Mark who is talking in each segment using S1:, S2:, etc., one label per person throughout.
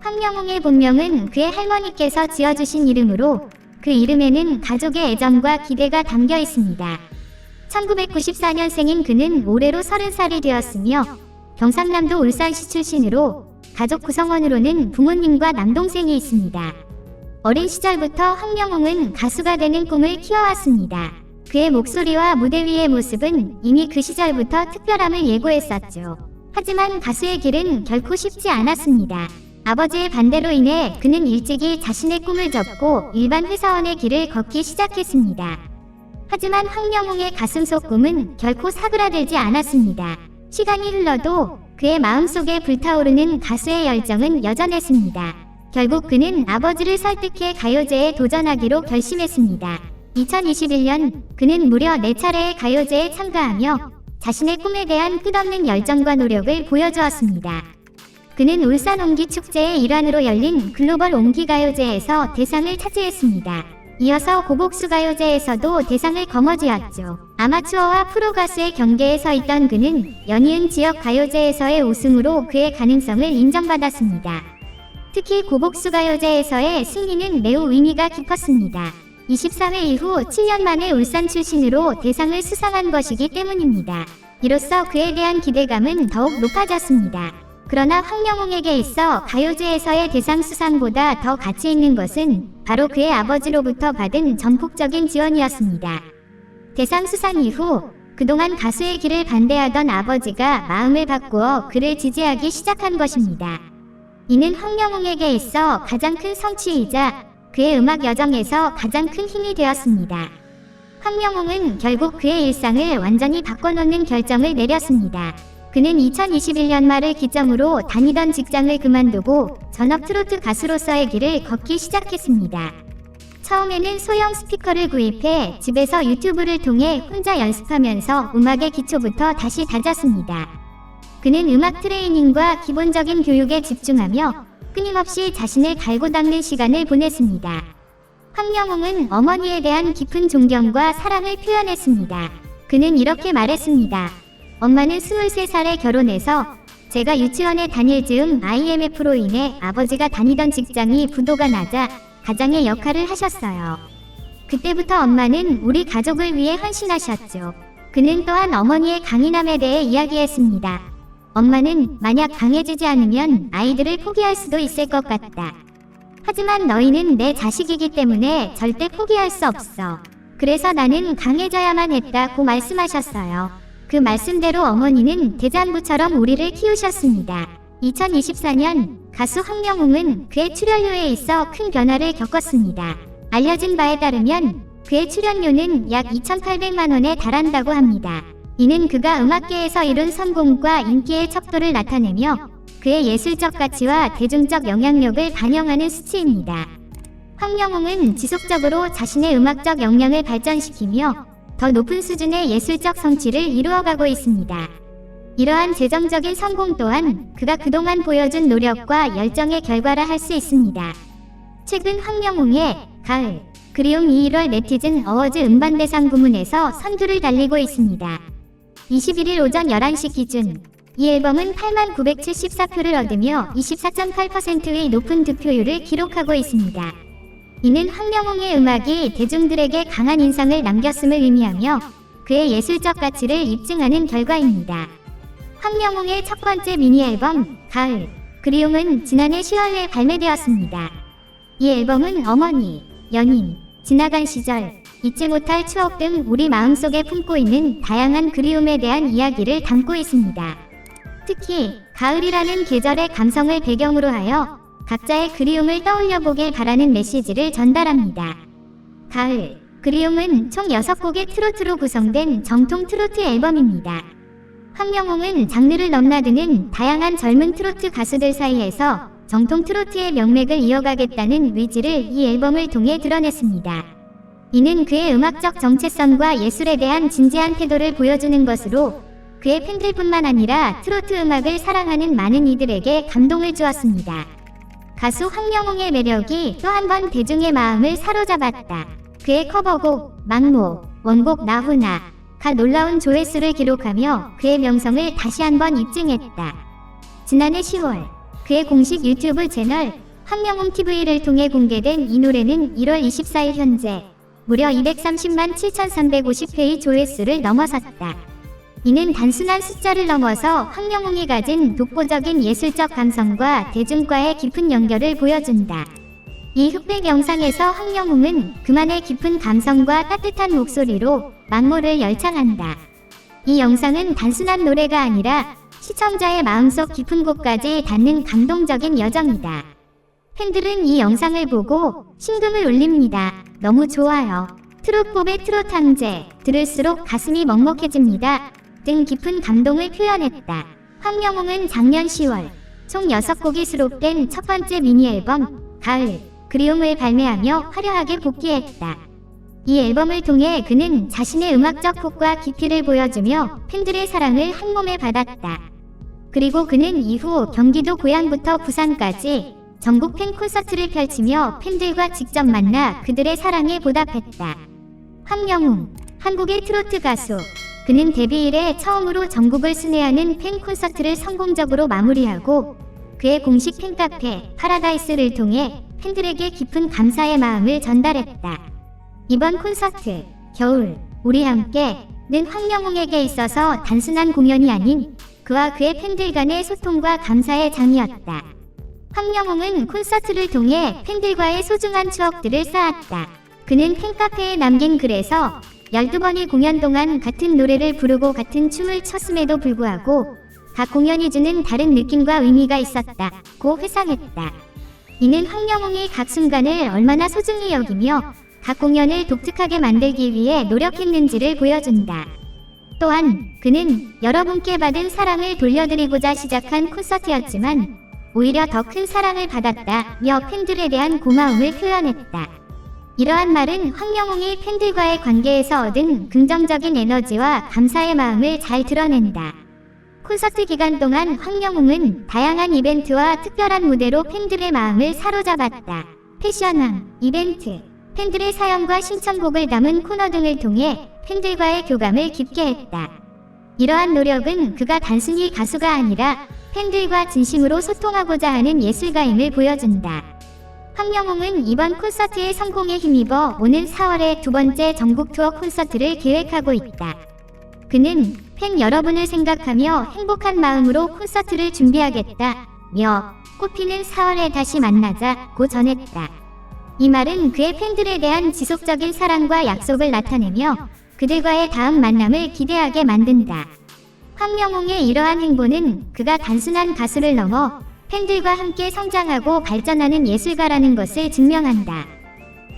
S1: 황영웅의 본명은 그의 할머니께서 지어주신 이름으로 그 이름에는 가족의 애정과 기대가 담겨 있습니다. 1994년생인 그는 올해로 30살이 되었으며 경상남도 울산시 출신으로 가족 구성원으로는 부모님과 남동생이 있습니다. 어린 시절부터 황영웅은 가수가 되는 꿈을 키워왔습니다. 그의 목소리와 무대 위의 모습은 이미 그 시절부터 특별함을 예고했었죠. 하지만 가수의 길은 결코 쉽지 않았습니다. 아버지의 반대로 인해 그는 일찍이 자신의 꿈을 접고 일반 회사원의 길을 걷기 시작했습니다. 하지만 황영웅의 가슴속 꿈은 결코 사그라들지 않았습니다. 시간이 흘러도 그의 마음속에 불타오르는 가수의 열정은 여전했습니다. 결국 그는 아버지를 설득해 가요제에 도전하기로 결심했습니다. 2021년 그는 무려 4차례의 가요제에 참가하며 자신의 꿈에 대한 끝없는 열정과 노력을 보여주었습니다. 그는 울산 옹기 축제의 일환으로 열린 글로벌 옹기 가요제에서 대상을 차지했습니다. 이어서 고복수 가요제에서도 대상을 거머쥐었죠. 아마추어와 프로 가수의 경계에 서 있던 그는 연이은 지역 가요제에서의 우승으로 그의 가능성을 인정받았습니다. 특히 고복수 가요제에서의 승리는 매우 의미가 깊었습니다. 24회 이후 7년 만에 울산 출신으로 대상을 수상한 것이기 때문입니다. 이로써 그에 대한 기대감은 더욱 높아졌습니다. 그러나 황영웅에게 있어 가요제에서의 대상 수상보다 더 가치 있는 것은 바로 그의 아버지로부터 받은 전폭적인 지원이었습니다. 대상 수상 이후 그동안 가수의 길을 반대하던 아버지가 마음을 바꾸어 그를 지지하기 시작한 것입니다. 이는 황영웅에게 있어 가장 큰 성취이자 그의 음악 여정에서 가장 큰 힘이 되었습니다. 황영웅은 결국 그의 일상을 완전히 바꿔놓는 결정을 내렸습니다. 그는 2021년 말을 기점으로 다니던 직장을 그만두고 전업 트로트 가수로서의 길을 걷기 시작했습니다. 처음에는 소형 스피커를 구입해 집에서 유튜브를 통해 혼자 연습하면서 음악의 기초부터 다시 다졌습니다. 그는 음악 트레이닝과 기본적인 교육에 집중하며 끊임없이 자신을 갈고 닦는 시간을 보냈습니다. 황영웅은 어머니에 대한 깊은 존경과 사랑을 표현했습니다. 그는 이렇게 말했습니다. 엄마는 23살에 결혼해서 제가 유치원에 다닐 즈음 IMF로 인해 아버지가 다니던 직장이 부도가 나자 가장의 역할을 하셨어요. 그때부터 엄마는 우리 가족을 위해 헌신하셨죠. 그는 또한 어머니의 강인함에 대해 이야기했습니다. 엄마는 만약 강해지지 않으면 아이들을 포기할 수도 있을 것 같다. 하지만 너희는 내 자식이기 때문에 절대 포기할 수 없어. 그래서 나는 강해져야만 했다고 말씀하셨어요. 그 말씀대로 어머니는 대장부처럼 우리를 키우셨습니다. 2024년 가수 황영웅은 그의 출연료에 있어 큰 변화를 겪었습니다. 알려진 바에 따르면 그의 출연료는 약 2,800만 원에 달한다고 합니다. 이는 그가 음악계에서 이룬 성공과 인기의 척도를 나타내며 그의 예술적 가치와 대중적 영향력을 반영하는 수치입니다. 황영웅은 지속적으로 자신의 음악적 역량을 발전시키며 더 높은 수준의 예술적 성취를 이루어가고 있습니다. 이러한 재정적인 성공 또한 그가 그동안 보여준 노력과 열정의 결과라 할 수 있습니다. 최근 황영웅의 가을 그리움 2.1월 네티즌 어워즈 음반대상 부문에서 선두를 달리고 있습니다. 21일 오전 11시 기준 이 앨범은 8만 974표를 얻으며 24.8%의 높은 득표율을 기록하고 있습니다. 이는 황영웅의 음악이 대중들에게 강한 인상을 남겼음을 의미하며 그의 예술적 가치를 입증하는 결과입니다. 황영웅의 첫 번째 미니 앨범 가을 그리움은 지난해 10월에 발매되었습니다. 이 앨범은 어머니, 연인, 지나간 시절, 잊지 못할 추억 등 우리 마음속에 품고 있는 다양한 그리움에 대한 이야기를 담고 있습니다. 특히 가을이라는 계절의 감성을 배경으로 하여 각자의 그리움을 떠올려 보길 바라는 메시지를 전달합니다. 가을, 그리움은 총 6곡의 트로트로 구성된 정통 트로트 앨범입니다. 황영웅은 장르를 넘나드는 다양한 젊은 트로트 가수들 사이에서 정통 트로트의 명맥을 이어가겠다는 의지를 이 앨범을 통해 드러냈습니다. 이는 그의 음악적 정체성과 예술에 대한 진지한 태도를 보여주는 것으로 그의 팬들뿐만 아니라 트로트 음악을 사랑하는 많은 이들에게 감동을 주었습니다. 가수 황영웅의 매력이 또 한 번 대중의 마음을 사로잡았다. 그의 커버곡, 막모, 원곡 나훈아, 가 놀라운 조회수를 기록하며 그의 명성을 다시 한번 입증했다. 지난해 10월 그의 공식 유튜브 채널 황명웅 TV를 통해 공개된 이 노래는 1월 24일 현재 무려 230만 7,350회의 조회수를 넘어섰다. 이는 단순한 숫자를 넘어서 황명웅이 가진 독보적인 예술적 감성과 대중과의 깊은 연결을 보여준다. 이 흑백 영상에서 황영웅은 그만의 깊은 감성과 따뜻한 목소리로 망모를 열창한다. 이 영상은 단순한 노래가 아니라 시청자의 마음속 깊은 곳까지 닿는 감동적인 여정이다. 팬들은 이 영상을 보고 심금을 울립니다. 너무 좋아요. 트롯pop의 트롯 황제, 들을수록 가슴이 먹먹해집니다. 등 깊은 감동을 표현했다. 황영웅은 작년 10월 총 6곡이 수록된 첫 번째 미니 앨범 가을 그리움을 발매하며 화려하게 복귀했다. 이 앨범을 통해 그는 자신의 음악적 폭과 깊이를 보여주며 팬들의 사랑을 한몸에 받았다. 그리고 그는 이후 경기도 고향부터 부산까지 전국 팬 콘서트를 펼치며 팬들과 직접 만나 그들의 사랑에 보답했다. 황영웅, 한국의 트로트 가수. 그는 데뷔 이래 처음으로 전국을 순회하는 팬 콘서트를 성공적으로 마무리하고 그의 공식 팬카페 파라다이스를 통해 팬들에게 깊은 감사의 마음을 전달했다. 이번 콘서트, 겨울, 우리 함께는 황영웅에게 있어서 단순한 공연이 아닌 그와 그의 팬들 간의 소통과 감사의 장이었다. 황영웅은 콘서트를 통해 팬들과의 소중한 추억들을 쌓았다. 그는 팬카페에 남긴 글에서 12번의 공연 동안 같은 노래를 부르고 같은 춤을 췄음에도 불구하고 각 공연이 주는 다른 느낌과 의미가 있었다 고 회상했다. 이는 황영웅이 각 순간을 얼마나 소중히 여기며 각 공연을 독특하게 만들기 위해 노력했는지를 보여준다. 또한 그는 여러분께 받은 사랑을 돌려드리고자 시작한 콘서트였지만 오히려 더 큰 사랑을 받았다며 팬들에 대한 고마움을 표현했다. 이러한 말은 황영웅이 팬들과의 관계에서 얻은 긍정적인 에너지와 감사의 마음을 잘 드러낸다. 콘서트 기간 동안 황영웅은 다양한 이벤트와 특별한 무대로 팬들의 마음을 사로잡았다. 패션왕, 이벤트, 팬들의 사연과 신청곡을 담은 코너 등을 통해 팬들과의 교감을 깊게 했다. 이러한 노력은 그가 단순히 가수가 아니라 팬들과 진심으로 소통하고자 하는 예술가임을 보여준다. 황영웅은 이번 콘서트의 성공에 힘입어 오는 4월에 두 번째 전국 투어 콘서트를 계획하고 있다. 그는 팬 여러분을 생각하며 행복한 마음으로 콘서트를 준비하겠다 며 꽃피는 4월에 다시 만나자고 전했다. 이 말은 그의 팬들에 대한 지속적인 사랑과 약속을 나타내며 그들과의 다음 만남을 기대하게 만든다. 황영웅의 이러한 행보는 그가 단순한 가수를 넘어 팬들과 함께 성장하고 발전하는 예술가라는 것을 증명한다.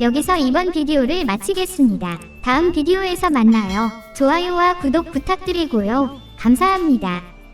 S1: 여기서 이번 비디오를 마치겠습니다. 다음 비디오에서 만나요. 좋아요와 구독 부탁드리고요. 감사합니다.